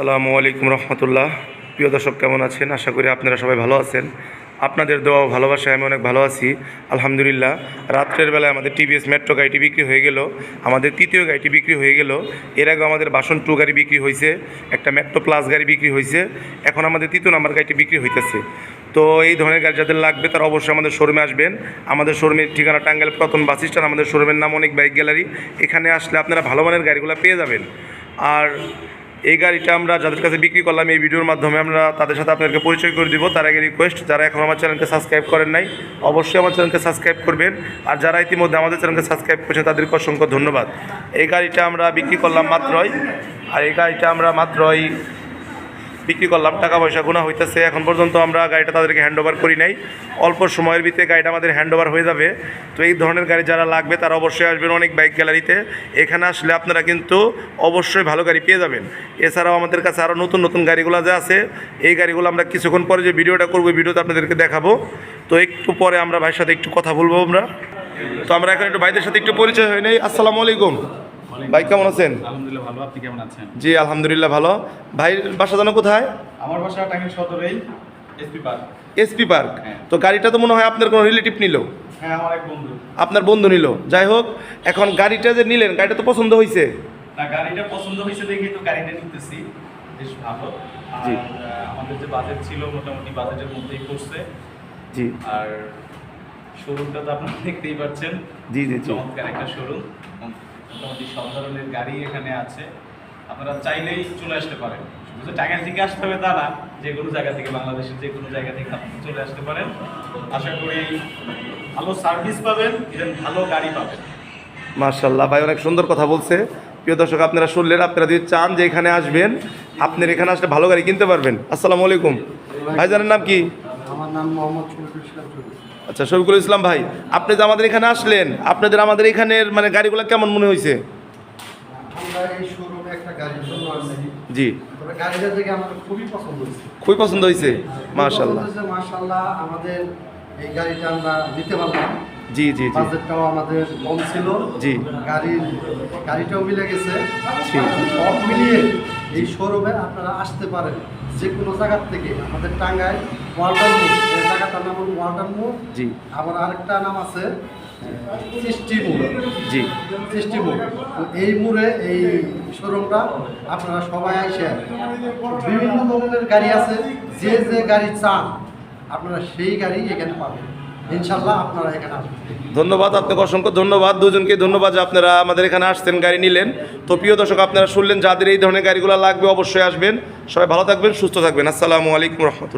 সালামু আলাইকুম রহমতুল্লাহ। প্রিয় দর্শক, কেমন আছেন? আশা করি আপনারা সবাই ভালো আছেন। আপনাদের দেওয়া ভালোবাসায় আমি অনেক ভালো আছি। আলহামদুলিল্লাহ, রাত্রের বেলায় আমাদের টিভিএস মেট্রো গাড়িটি বিক্রি হয়ে গেল। আমাদের তৃতীয় গাড়িটি বিক্রি হয়ে গেল। এর আগে আমাদের বাসন টু গাড়ি বিক্রি হয়েছে, একটা মেট্রো প্লাস গাড়ি বিক্রি হয়েছে। এখন আমাদের তৃতীয় নাম্বার গাড়িটি বিক্রি হইতেছে। তো এই ধরনের গাড়ি যাদের লাগবে, তারা অবশ্যই আমাদের শোরুমে আসবেন। আমাদের শোরুমের ঠিকানা টাঙ্গাইল প্রথম বাস স্ট্যান্ড। আমাদের শোরুমের নাম অনেক বাইক গ্যালারি। এখানে আসলে আপনারা ভালো মানের গাড়িগুলো পেয়ে যাবেন। আর এই গাড়িটা আমরা যাদের কাছে বিক্রি করলাম এই ভিডিওর মাধ্যমে আমরা তাদের সাথে আপনাদেরকে পরিচয় করে দিব। তার আগে রিকোয়েস্ট যারা এখন আমার চ্যানেলকে সাবস্ক্রাইব করেন নাই, অবশ্যই আমার চ্যানেলকে সাবস্ক্রাইব করবেন। আর যারা ইতিমধ্যে আমাদের চ্যানেলকে সাবস্ক্রাইব করেছেন, তাদেরকে অসংখ্য ধন্যবাদ। এই গাড়িটা আমরা বিক্রি করলাম মাত্রই। আর এই গাড়িটা আমরা মাত্রই বিক্রি করলাম, টাকা পয়সা গুণা হইতেছে। এখন পর্যন্ত আমরা গাড়িটা তাদেরকে হ্যান্ড ওভার করি নাই। অল্প সময়ের ভিতরে গাড়িটা আমাদের হ্যান্ড ওভার হয়ে যাবে। তো এই ধরনের গাড়ি যারা লাগবে, তারা অবশ্যই আসবেন অনেক বাইক গ্যালারিতে এখানে আসলে আপনারা কিন্তু অবশ্যই ভালো গাড়ি পেয়ে যাবেন। এছাড়াও আমাদের কাছে আরও নতুন নতুন গাড়িগুলো যে আছে, এই গাড়িগুলো আমরা কিছুক্ষণ পরে যে ভিডিওটা করব ভিডিওতে আপনাদেরকে দেখাবো। তো একটু পরে আমরা ভাইয়ের সাথে একটু কথা বলব আমরা। তো আমরা এখন একটু ভাইদের সাথে একটু পরিচয় হয়ে নেই। আসসালামু আলাইকুম। ভাই কেমন আছেন? আলহামদুলিল্লাহ ভালো। আপনি কেমন আছেন? জি আলহামদুলিল্লাহ ভালো। ভাই বাসা জানো কোথায়? আমার বাসা টাঙ্গাইল সদরেই এসপি পার্ক এসপি পার্ক। তো গাড়িটা তো মনে হয় আপনার কোনো রিলেটিভ নিল? হ্যাঁ আমার এক বন্ধু। আপনার বন্ধু নিল। যাই হোক এখন গাড়িটা যে নিলেন গাড়িটা তো পছন্দ হয়েছে না গাড়িটা পছন্দ হয়েছে দেখে তো গাড়িটা নিতেছি। বেশ ভালো। জি। আমাদের যে বাজেট ছিল মোটামুটি বাজেটের মধ্যেই করছে জি। আর শোরুমটা তো আপনারা দেখতেই পাচ্ছেন। জি জি চমৎকার একটা শোরুম মোটামুটি সব ধরনের গাড়ি এখানে আছে। আপনারা চাইলেই চলে আসতে পারেন। শুধু টাঙ্গাইল থেকে আসতে হবে তা না যে কোনো জায়গা থেকে বাংলাদেশের যে কোনো জায়গা থেকে আপনি চলে আসতে পারেন। আশা করি ভালো সার্ভিস পাবেন ইভেন ভালো গাড়ি পাবেন। মার্শাল্লাহ ভাই অনেক সুন্দর কথা বলছে। প্রিয় দর্শক আপনারা শুনলেন আপনারা যদি চান যে এখানে আসবেন আপনার এখানে আসলে ভালো গাড়ি কিনতে পারবেন। আসসালামু আলাইকুম। ভাইজানের নাম কি? আমার নাম মোহাম্মদ আচ্ছা শফিকুল ইসলাম ভাই আপনি যে আমাদের এখানে আসলেন আপনাদের আমাদের এখানের মানে গাড়িগুলো কেমন মনে হয়েছে? জি। খুবই পছন্দ হয়েছে। মাশাল্লাহ আমাদের এই গাড়িটা আমরা নিতে পারলাম। জি জি জি। বাজেটটাও আমাদের কম ছিল। জি। গাড়ির গাড়িটাও মিলে গেছে। সব মিলিয়ে এই শোরুমে আপনারা আসতে পারেন। যে কোনো জায়গার থেকে। আমাদের টাঙ্গায় মোড় এই জায়গাটার নাম হলো ওয়াল্টার মোড় জি। আবার আরেকটা নাম আছে সৃষ্টি জি। সৃষ্টি তো এই মোড়ে এই শোরুমটা আপনারা সবাই আসে বিভিন্ন ধরনের গাড়ি আছে যে যে গাড়ি চান আপনারা সেই গাড়ি এখানে পাবেন। ইনশাল্লাহ আপনারা এখানে ধন্যবাদ আপনাকে অসংখ্য ধন্যবাদ। দুজনকে ধন্যবাদ যে আপনারা আমাদের এখানে আসছেন গাড়ি নিলেন। তো প্রিয় দর্শক আপনারা শুনলেন যাদের এই ধরনের গাড়িগুলো লাগবে অবশ্যই আসবেন। সবাই ভালো থাকবেন সুস্থ থাকবেন। আসসালামু আলাইকুম রহমতুল্লাহ।